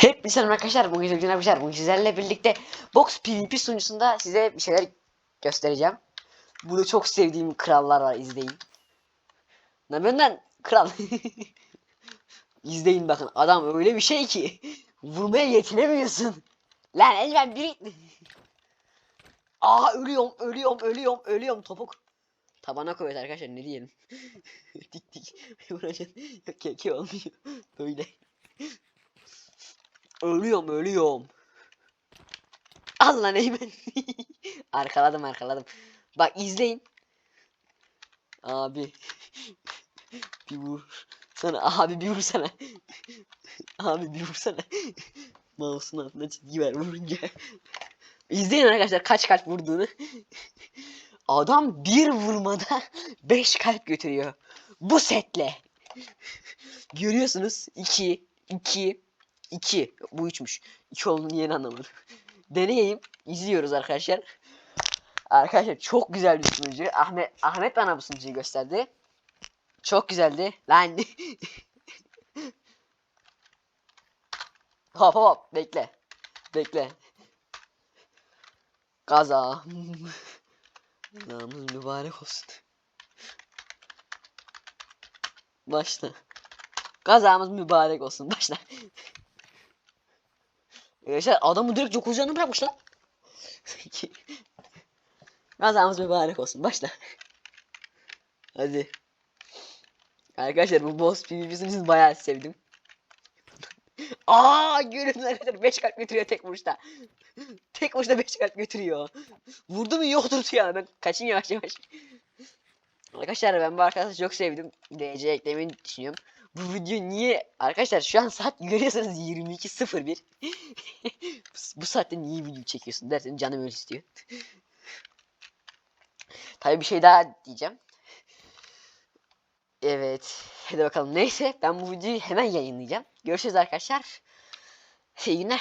Hep selam arkadaşlar. Bugün Gülcan arkadaşlar. Bugün sizlerle birlikte Box PvP sunucusunda size bir şeyler göstereceğim. Burada çok sevdiğim krallar var. izleyin. Ne benden kral. izleyin bakın. Adam öyle bir şey ki vurmaya yetinemiyorsun. Lan elben biri. Aa ölüyorum, ölüyorum, ölüyorum, ölüyorum topuk. Tabana koyuyor arkadaşlar ne diyelim. dik dik. Yok keke olmuyor. Böyle. Ölüyorum ölüyorum. Allah neymen. arkaladım arkaladım. Bak izleyin. Abi. bir vur. Sana abi bir vursana. abi bir vursana. Mouse'un altına çizgi ver vurunca. İzleyin arkadaşlar kaç kalp vurduğunu. Adam bir vurmada 5 kalp götürüyor. Bu setle. Görüyorsunuz 2 2 2 bu 3'müş. 2 olduğunu yeni anlamadım. Deneyeyim. İzliyoruz arkadaşlar. Arkadaşlar çok güzel bir sunucu. Ahmet Ahmet bana bu sunucuyu gösterdi. Çok güzeldi. Lan. hop hop bekle. Bekle. Kaza. Namız mübarek olsun. Başla. Kazamız mübarek olsun. Başla. Arkadaşlar adamı direkt çok uzanı bırakmış lan. Kazamız mübarek olsun. Başla. Hadi. Arkadaşlar bu boss PvP'sini bayağı sevdim. Aa görüyorsunuz arkadaşlar 5 kalp götürüyor tek vuruşta. tek vuruşta 5 kalp götürüyor. Vurdu mu yoktur ya ben kaçayım yavaş yavaş. Arkadaşlar ben bu arkadaşı çok sevdim. DC eklemeyi düşünüyorum. Bu video niye arkadaşlar şu an saat görüyorsanız 22.01 bu saatte niye video çekiyorsun dersen canım öyle istiyor. Tabii bir şey daha diyeceğim. Evet. Hadi bakalım. Neyse ben bu videoyu hemen yayınlayacağım. Görüşürüz arkadaşlar. İyi günler.